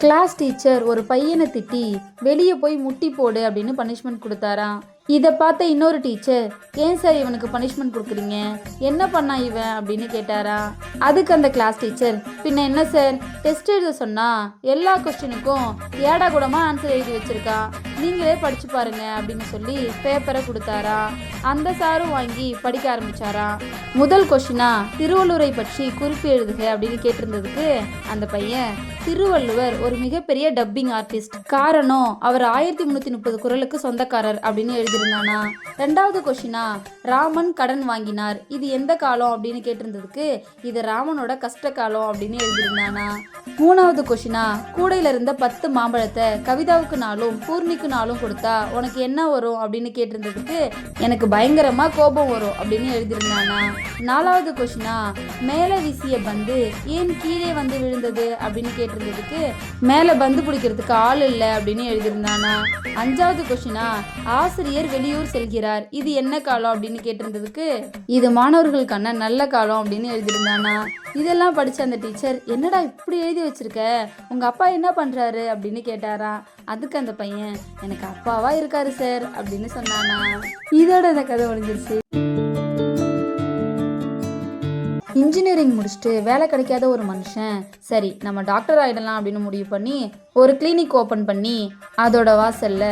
Class teacher ஒரு பையனை திட்டி வெளியே போய் முட்டி போடு அப்படின்னு பனிஷ்மெண்ட் கொடுத்தாராம். இதை பார்த்த இன்னொரு டீச்சர் ஏன் சார் இவனுக்கு பனிஷ்மெண்ட் கொடுக்குறீங்க? என்ன பண்ணா இவன்? அப்படின்னு கேட்டாரா அதுக்கு அந்த கிளாஸ் டீச்சர் பின்ன என்ன சார் டெஸ்ட் எழுத சொன்னா எல்லா கொஸ்டினுக்கும் ஏடா கூடமா ஆன்சர் எழுதி வச்சிருக்கான் நீங்களே படிச்சு பாருங்க அப்படின்னு சொல்லி பேப்பரை கொடுத்தாரா? அந்த சாரும் வாங்கி படிக்க ஆரம்பிச்சாரா? முதல் கொஸ்டினா திருவள்ளுவரை பற்றி குறிப்பு எழுதுக அப்படின்னு கேட்டிருந்ததுக்கு அந்த பையன் திருவள்ளுவர் ஒரு மிகப்பெரிய டப்பிங் ஆர்டிஸ்ட் காரணம் அவர் ஆயிரத்தி முந்நூற்றி முப்பது குரலுக்கு சொந்தக்காரர் அப்படின்னு எழுதியிருந்தானா? ரெண்டாவது கொஷினா ராமன் கடன் வாங்கினார். இது எந்த காலம் அப்படின்னு கேட்டிருந்ததுக்கு இது ராமனோட கஷ்ட காலம் அப்படின்னு எழுதியிருந்தானா? மூணாவது கொஷினா கூடையில இருந்த பத்து மாம்பழத்தை கவிதாவுக்கு நாளும் பூர்ணிக்கு நாளும் கொடுத்தா உனக்கு என்ன வரும் அப்படின்னு கேட்டிருந்ததுக்கு எனக்கு பயங்கரமா கோபம் வரும் அப்படின்னு எழுதியிருந்தானா? நாலாவது கொஷினா மேலே வீசிய பந்து ஏன் கீழே வந்து விழுந்தது அப்படின்னு கேட்டு இருந்ததுக்கு மேலே பந்து பிடிக்கிறதுக்கு ஆள் இல்லை அப்படின்னு எழுதியிருந்தானா? அஞ்சாவது கொஷினா ஆசிரியர் வெளியூர் செல்கிறார். இது என்ன காலம் அப்படின்னு கேட்டிருந்ததுக்கு இது மாணவர்களுக்கான நல்ல காலம் அப்படின்னு எழுதியிருந்தானா? இதெல்லாம் படிச்ச அந்த டீச்சர் என்னடா இப்படி எழுதி வச்சிருக்க? உங்க அப்பா என்ன பண்றாரு? அப்படின்னு கேட்டாரா. அதுக்கு அந்த பையன் எனக்கு அப்பாவா இருக்காரு சார் அப்படின்னு சொன்னானா. இதோட இந்த கதை முடிஞ்சிருச்சு. இன்ஜினியரிங் முடிச்சுட்டு வேலை கிடைக்காத ஒரு மனுஷன் சரி நம்ம டாக்டர் ஆகிடலாம் அப்படின்னு முடிவு பண்ணி ஒரு கிளினிக் ஓப்பன் பண்ணி அதோட வாசல்ல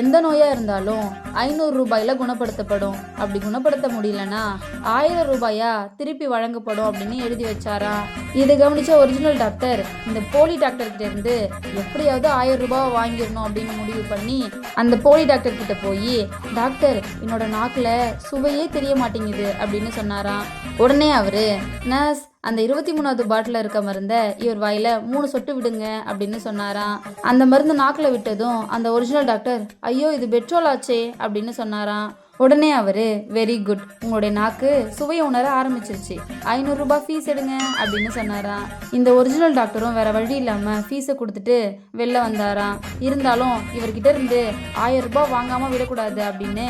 எந்த நோயா இருந்தாலும் ஐநூறு ரூபாயில குணப்படுத்தப்படும். அப்படி குணப்படுத்த முடியலனா ஆயிரம் ரூபாயா திருப்பி வழங்கப்படும் அப்படின்னு எழுதி வச்சாரா? இதை கவனிச்ச ஒரிஜினல் டாக்டர் இந்த போலி டாக்டர் கிட்ட இருந்து எப்படியாவது ஆயிரம் ரூபாய் வாங்கிடணும் அப்படின்னு முடிவு பண்ணி அந்த போலி டாக்டர் கிட்ட போய் டாக்டர் என்னோட நாக்குல சுவையே தெரிய மாட்டேங்குது அப்படின்னு சொன்னாராம். உடனே அவரு நர்ஸ் அந்த இருபத்தி மூணாவது பாட்டில் இருக்க மருந்தை இவர் வாயில் மூணு சொட்டு விடுங்க அப்படின்னு சொன்னாராம். அந்த மருந்து நாக்கில் விட்டதும் அந்த ஒரிஜினல் டாக்டர் ஐயோ இது பெட்ரோல் ஆச்சே அப்படின்னு சொன்னாராம். உடனே அவர் வெரி குட் உங்களுடைய நாக்கு சுவையை உணர ஆரம்பிச்சிருச்சு. ஐநூறுரூபா ஃபீஸ் எடுங்க அப்படின்னு சொன்னாராம். இந்த ஒரிஜினல் டாக்டரும் வேற வழி இல்லாமல் ஃபீஸை கொடுத்துட்டு வெளில வந்தாராம். இருந்தாலும் இவர்கிட்ட இருந்து ஆயிரம் ரூபாய் வாங்காமல் விடக்கூடாது அப்படின்னு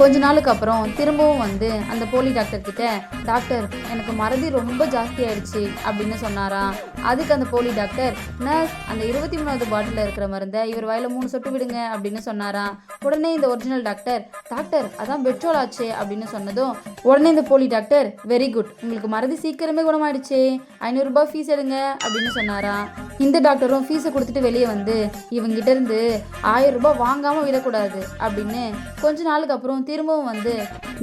கொஞ்ச நாளுக்கு அப்புறம் திரும்பவும் வந்து அந்த போலி டாக்டர் கிட்ட டாக்டர் எனக்கு மறதி ரொம்ப ஜாஸ்தி ஆயிடுச்சு அப்படின்னு சொன்னாராம். அதுக்கு அந்த போலி டாக்டர் நர்ஸ் அந்த இருபத்தி மூணாவது பாட்டில் இருக்கிற மருந்தை இவர் வாயில மூணு சொட்டு விடுங்க அப்படின்னு சொன்னாராம். உடனே இந்த ஒரிஜினல் டாக்டர் டாக்டர் அதான் பெட்ரோல் ஆச்சே அப்படின்னு சொன்னதும் உடனே இந்த போலி டாக்டர் வெரி குட் உங்களுக்கு மறதி சீக்கிரமே குணமாயிடுச்சு. ஐநூறுரூபா ஃபீஸ் எடுங்க அப்படின்னு சொன்னாராம். இந்த டாக்டரும் ஃபீஸை கொடுத்துட்டு வெளியே வந்து இவங்கிட்ட இருந்து ஆயிரம் ரூபாய் வாங்காமல் விடக்கூடாது அப்படின்னு கொஞ்ச நாளுக்கு அப்புறம் திரும்பவும் வந்து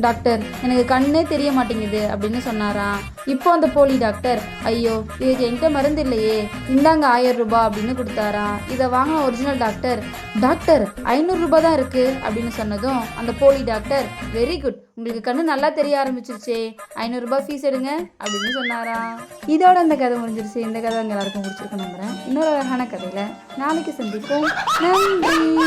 டாக்டர் எனக்கு கண்ணே தெரிய மாட்டேங்குது அப்படின்னு சொன்னாராம். இப்போ அந்த போலி டாக்டர் ஐயோ இதுக்கு என்கிட்ட மருந்து இல்லையே. இந்தாங்க ஆயிரம் ரூபாய் அப்படின்னு கொடுத்தாராம். இதை வாங்கின ஒரிஜினல் டாக்டர் டாக்டர் ஐநூறுரூபா தான் இருக்குது அப்படின்னு சொன்னதும் அந்த போலி டாக்டர் வெரி குட் உங்களுக்கு கண்ணு நல்லா தெரிய ஆரம்பிச்சிருச்சே. ஐநூறுரூபா ஃபீஸ் எடுங்க அப்படின்னு சொன்னாரா? இதோட அந்த கதை முடிஞ்சிருச்சு. இந்த கதை எல்லாருக்கும் பிடிச்சிருக்கு நம்புறேன். இன்னொரு அழகான கதையில நாளைக்கு சந்திப்போம். நன்றி.